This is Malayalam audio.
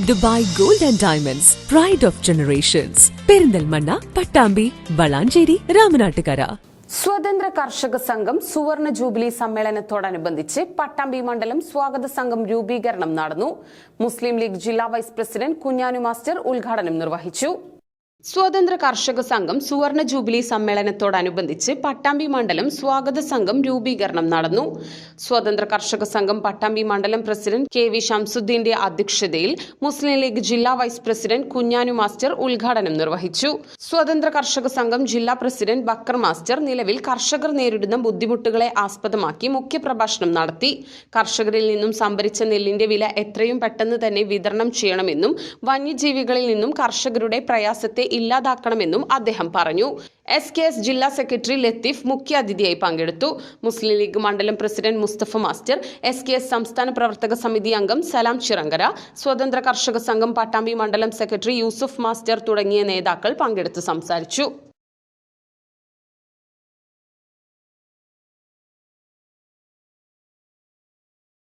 Dubai gold and diamonds pride of generations Perinthalmanna Pattambi Valanchery Ramanattukara. സ്വതന്ത്ര കർഷക സംഘം സുവർണ ജൂബിലി സമ്മേളനത്തോടനുബന്ധിച്ച് പട്ടാമ്പി മണ്ഡലം സ്വാഗത സംഘം രൂപീകരണം നടന്നു. മുസ്ലിം ലീഗ് ജില്ലാ വൈസ് പ്രസിഡന്റ് കുഞ്ഞാനു മാസ്റ്റർ ഉദ്ഘാടനം നിർവഹിച്ചു. സ്വതന്ത്ര കർഷക സംഘം സുവർണ ജൂബിലി സമ്മേളനത്തോടനുബന്ധിച്ച് പട്ടാമ്പി മണ്ഡലം സ്വാഗത സംഘം രൂപീകരണം നടന്നു. സ്വതന്ത്ര കർഷക സംഘം പട്ടാമ്പി മണ്ഡലം പ്രസിഡന്റ് കെ വി ഷംസുദ്ദീന്റെ അധ്യക്ഷതയിൽ മുസ്ലിം ലീഗ് ജില്ലാ വൈസ് പ്രസിഡന്റ് കുഞ്ഞാനു മാസ്റ്റർ ഉദ്ഘാടനം നിർവഹിച്ചു. സ്വതന്ത്ര കർഷക സംഘം ജില്ലാ പ്രസിഡന്റ് ബക്കർ മാസ്റ്റർ നിലവിൽ കർഷകർ നേരിടുന്ന ബുദ്ധിമുട്ടുകളെ ആസ്പദമാക്കി മുഖ്യപ്രഭാഷണം നടത്തി. കർഷകരിൽ നിന്നും സംഭരിച്ച നെല്ലിന്റെ വില എത്രയും പെട്ടെന്ന് തന്നെ വിതരണം ചെയ്യണമെന്നും വന്യജീവികളിൽ നിന്നും കർഷകരുടെ പ്രയാസത്തെ ഇല്ലാതാക്കണമെന്നും അദ്ദേഹം പറഞ്ഞു. എസ് കെ എസ് ജില്ലാ സെക്രട്ടറി ലത്തീഫ് മുഖ്യാതിഥിയായി പങ്കെടുത്തു. മുസ്ലിം ലീഗ് മണ്ഡലം president Musthafa master S K S സംസ്ഥാന പ്രവർത്തക സമിതി അംഗം സലാം ചിറങ്കര സ്വതന്ത്ര കർഷക സംഘം പട്ടാമ്പി മണ്ഡലം സെക്രട്ടറി യൂസുഫ് മാസ്റ്റർ തുടങ്ങിയ നേതാക്കൾ പങ്കെടുത്ത് സംസാരിച്ചു.